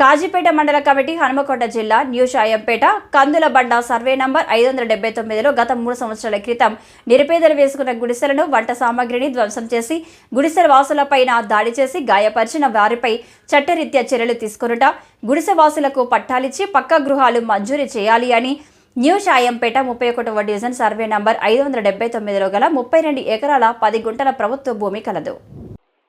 కాజీపేట మండల కమిటీ హనుమకొండ జిల్లా న్యూ షాయంపేట కందుల బండ సర్వే నంబర్ ఐదు వందల డెబ్బై తొమ్మిదిలో గత మూడు సంవత్సరాల క్రితం నిరుపేదలు వేసుకున్న గుడిసెలను వంట సామాగ్రిని ధ్వంసం చేసి గుడిసెల వాసులపైన దాడి చేసి గాయపరిచిన వారిపై చట్టరీత్యా చర్యలు తీసుకొనుట గుడిసె వాసులకు పట్టాలిచ్చి పక్క గృహాలు మంజూరు చేయాలి అని న్యూ షాయంపేట ముప్పై ఒకటవ డివిజన్ సర్వే నంబర్ ఐదు వందల డెబ్బై తొమ్మిదిలో గల ముప్పై రెండు ఎకరాల పది గుంటల ప్రభుత్వ భూమి కలదు.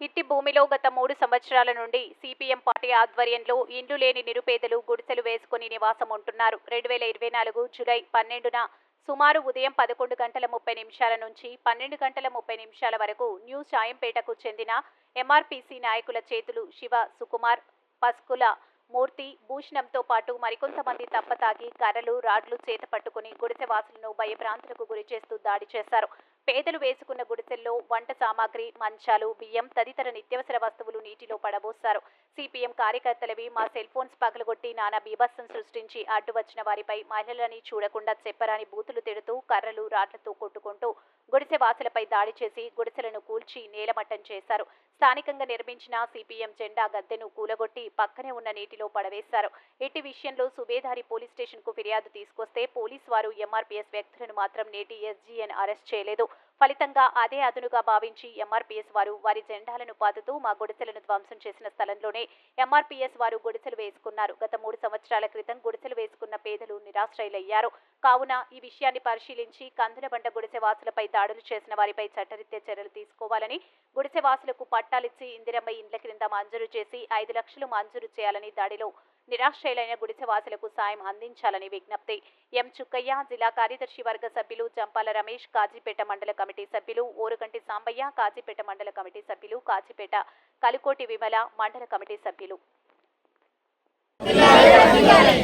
ఇట్టి భూమిలో గత మూడు సంవత్సరాల నుండి సిపిఎం పార్టీ ఆధ్వర్యంలో ఇండ్లు లేని నిరుపేదలు గుడిసెలు వేసుకుని నివాసం ఉంటున్నారు. రెండు వేల ఇరవై నాలుగు జులై పన్నెండున సుమారు ఉదయం పదకొండు గంటల ముప్పై నిమిషాల నుంచి పన్నెండు గంటల ముప్పై నిమిషాల వరకు న్యూ చాయంపేటకు చెందిన ఎంఆర్పీసీ నాయకుల చేతులు శివ సుకుమార్ పస్కుల మూర్తి భూషణంతో పాటు మరికొంతమంది తప్పతాగి కర్రలు రాడ్లు చేత పట్టుకుని గుడిసె వాసులను భయభ్రాంతులకు గురి చేస్తూ దాడి చేశారు. పేదలు వేసుకున్న గుడిసెల్లో వంట సామాగ్రి మంచాలు బియ్యం తదితర నిత్యవసర వస్తువులు నీటిలో పడబోశారు సిపిఎం కార్యకర్తలవి మా సెల్ ఫోన్స్ పగలగొట్టి నానా బీభత్సం సృష్టించి అడ్డు వచ్చిన వారిపై మహిళలని చూడకుండా చెప్పరాని బూతులు తిడుతూ కర్రలు రాడ్లతో కొట్టుకుంటూ గుడిసె వాసులపై దాడి చేసి గుడిసెలను కూల్చి నేలమట్టం చేశారు. స్థానికంగా నిర్మించిన సిపిఎం జెండా గద్దెను కూలగొట్టి పక్కనే ఉన్న నీటిలో పడవేశారు. ఇట్టి విషయంలో సుబేదారి పోలీస్ స్టేషన్కు ఫిర్యాదు తీసుకొస్తే పోలీస్ వారు ఎంఆర్పీఎస్ వ్యక్తులను మాత్రం నేటి ఎస్జీఎన్ అరెస్ట్ చేయలేదు. ఫలితంగా అదే అదునుగా భావించి ఎంఆర్పీఎస్ వారు వారి జెండాలను పాతుతూ మా గుడిసెలను ధ్వంసం చేసిన స్థలంలోనే ఎంఆర్పీఎస్ వారు గుడిసెలు వేసుకున్నారు. గత మూడు సంవత్సరాల క్రితం గుడిసెలు వేసుకున్న పేదలు నిరాశ్రయులయ్యారు. కావున ఈ విషయాన్ని పరిశీలించి కందులబండ గుడిసెవాసులపై దాడులు చేసిన వారిపై చట్టరీత్యా చర్యలు తీసుకోవాలని గుడిసె వాసులకు పట్టాలిచ్చి ఇందిరమ్మ ఇండ్ల క్రింద మంజూరు చేసి ఐదు లక్షలు మంజూరు చేయాలని దాడిలో నిరాశ్రయులైన గుడిసె వాసులకు సాయం అందించాలని విజ్ఞప్తి. ఎం. చుక్కయ్య జిల్లా కార్యదర్శి వర్గ సభ్యులు జంపాల రమేష్ కాజీపేట మండల కమిటీ సభ్యులు ఓరుగంటి సాంబయ్య కాజీపేట మండల కమిటీ సభ్యులు కాజీపేట కలుకోటి విమల మండల కమిటీ సభ్యులు.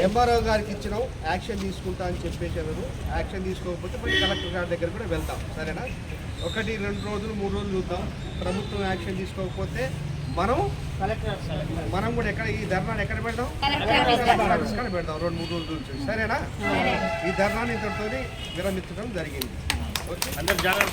ఎంఆర్ఓ గారికి ఇచ్చినాం యాక్షన్ తీసుకుంటా అని చెప్పేసారు యాక్షన్ తీసుకోకపోతే మళ్ళీ కలెక్టర్ గారి దగ్గర కూడా వెళ్తాం సరేనా? ఒకటి రెండు రోజులు మూడు రోజులు చూద్దాం. ప్రభుత్వం యాక్షన్ తీసుకోకపోతే మనం మనం కూడా ఎక్కడ ఈ ధర్నాన్ని ఎక్కడ పెడదాం? ఆఫీస్ పెడదాం రెండు మూడు రోజుల నుంచి సరేనా? ఈ ధర్నాన్ని ఇంతటితో విరమించడం జరిగింది. ఓకే